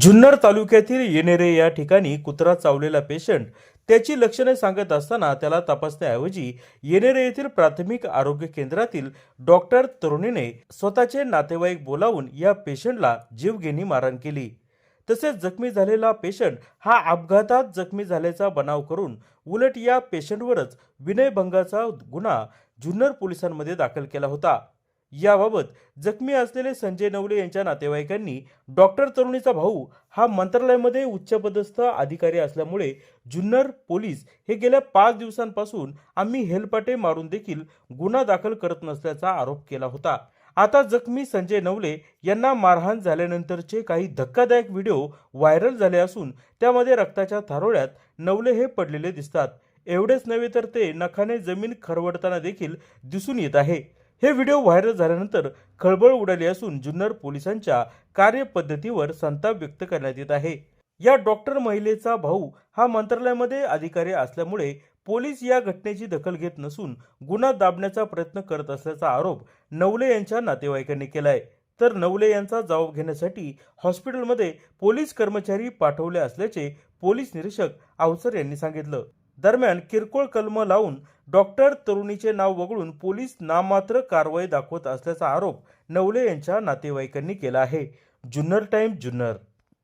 जुन्नर तालुक्यातील येनेरे या ठिकाणी कुत्रा चावलेला पेशंट त्याची लक्षणे सांगत असताना त्याला तपासण्याऐवजी येनेरे येथील प्राथमिक आरोग्य केंद्रातील डॉक्टर तरुणीने स्वतःचे नातेवाईक बोलावून या पेशंटला जीवघेणी मारण केली. तसेच जखमी झालेला पेशंट हा अपघातात जखमी झाल्याचा बनाव करून उलट या पेशंटवरच विनयभंगाचा गुन्हा जुन्नर पोलिसांमध्ये दाखल केला होता. याबाबत जखमी असलेले संजय नवले यांच्या नातेवाईकांनी डॉक्टर तरुणीचा भाऊ हा मंत्रालयामध्ये उच्चपदस्थ अधिकारी असल्यामुळे जुन्नर पोलीस हे गेल्या पाच दिवसांपासून आम्ही हेलपाटे मारून देखील गुन्हा दाखल करत नसल्याचा आरोप केला होता. आता जखमी संजय नवले यांना मारहाण झाल्यानंतरचे काही धक्कादायक व्हिडिओ व्हायरल झाले असून त्यामध्ये रक्ताच्या थारोळ्यात नवले हे पडलेले दिसतात. एवढेच नव्हे तर ते नखाने जमीन खरवडताना देखील दिसून येत आहे. हे व्हिडिओ व्हायरल झाल्यानंतर खळबळ उडाली असून जुन्नर पोलिसांच्या कार्यपद्धतीवर संताप व्यक्त करण्यात येत आहे. या डॉक्टर महिलेचा भाऊ हा मंत्रालयामध्ये अधिकारी असल्यामुळे पोलीस या घटनेची दखल घेत नसून गुन्हा दाबण्याचा प्रयत्न करत असल्याचा आरोप नवले यांच्या नातेवाईकांनी केलाय. तर नवले यांचा जबाब घेण्यासाठी हॉस्पिटलमध्ये पोलीस कर्मचारी पाठवले असल्याचे पोलीस निरीक्षक अवसर यांनी सांगितलं. दरम्यान किरकोळ कलम लावून डॉक्टर तरुणीचे नाव वगळून पोलीस नाममात्र कारवाई दाखवत असल्याचा आरोप नवले यांच्या नातेवाईकांनी केला आहे. जुन्नर टाइम जुन्नर.